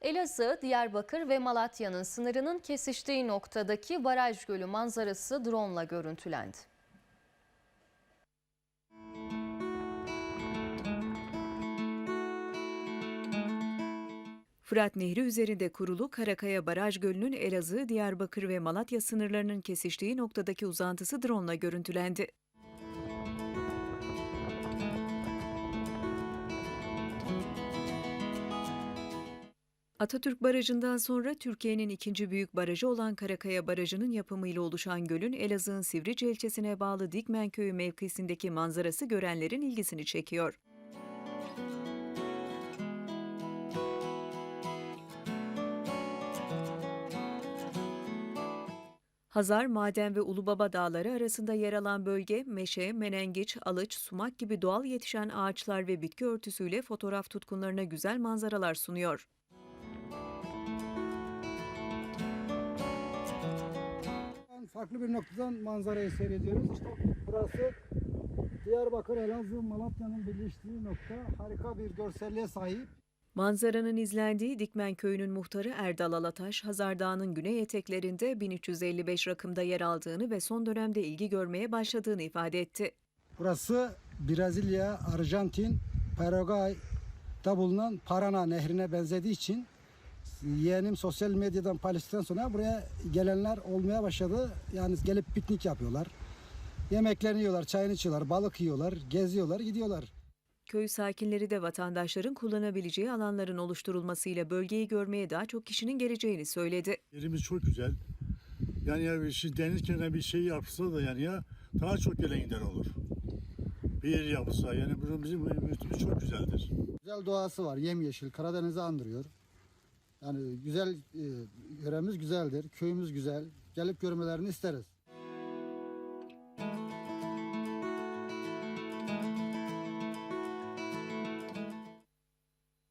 Elazığ, Diyarbakır ve Malatya'nın sınırının kesiştiği noktadaki baraj gölü manzarası drone ile görüntülendi. Fırat Nehri üzerinde kurulu Karakaya Baraj Gölü'nün Elazığ, Diyarbakır ve Malatya sınırlarının kesiştiği noktadaki uzantısı drone ile görüntülendi. Atatürk Barajı'ndan sonra Türkiye'nin ikinci büyük barajı olan Karakaya Barajı'nın yapımıyla oluşan gölün Elazığ'ın Sivrice ilçesine bağlı Dikmen Köyü mevkisindeki manzarası görenlerin ilgisini çekiyor. Hazar, Maden ve Ulubaba Dağları arasında yer alan bölge, meşe, menengiç, alıç, sumak gibi doğal yetişen ağaçlar ve bitki örtüsüyle fotoğraf tutkunlarına güzel manzaralar sunuyor. Farklı bir noktadan manzarayı seyrediyoruz. İşte burası Diyarbakır, Elazığ, Malatya'nın birleştiği nokta. Harika bir görselliğe sahip. Manzaranın izlendiği Dikmen Köyü'nün muhtarı Erdal Alataş, Hazar Dağı'nın güney eteklerinde 1355 rakımda yer aldığını ve son dönemde ilgi görmeye başladığını ifade etti. Burası Brezilya, Arjantin, Paraguay'da bulunan Parana nehrine benzediği için yeğenim sosyal medyadan paylaştıktan sonra buraya gelenler olmaya başladı. Yani gelip piknik yapıyorlar. Yemeklerini yiyorlar, çayını içiyorlar, balık yiyorlar, geziyorlar, gidiyorlar. Köy sakinleri de vatandaşların kullanabileceği alanların oluşturulmasıyla bölgeyi görmeye daha çok kişinin geleceğini söyledi. Yerimiz çok güzel. Yani ya bir şey, deniz kenarına bir şey yapsa da yani ya daha çok gelen giden olur. Bir yer yapılsa yani bizim, bizim çok güzeldir. Güzel doğası var, yemyeşil, Karadeniz'i andırıyor. Yani güzel, e, yöremiz güzeldir, köyümüz güzel. Gelip görmelerini isteriz.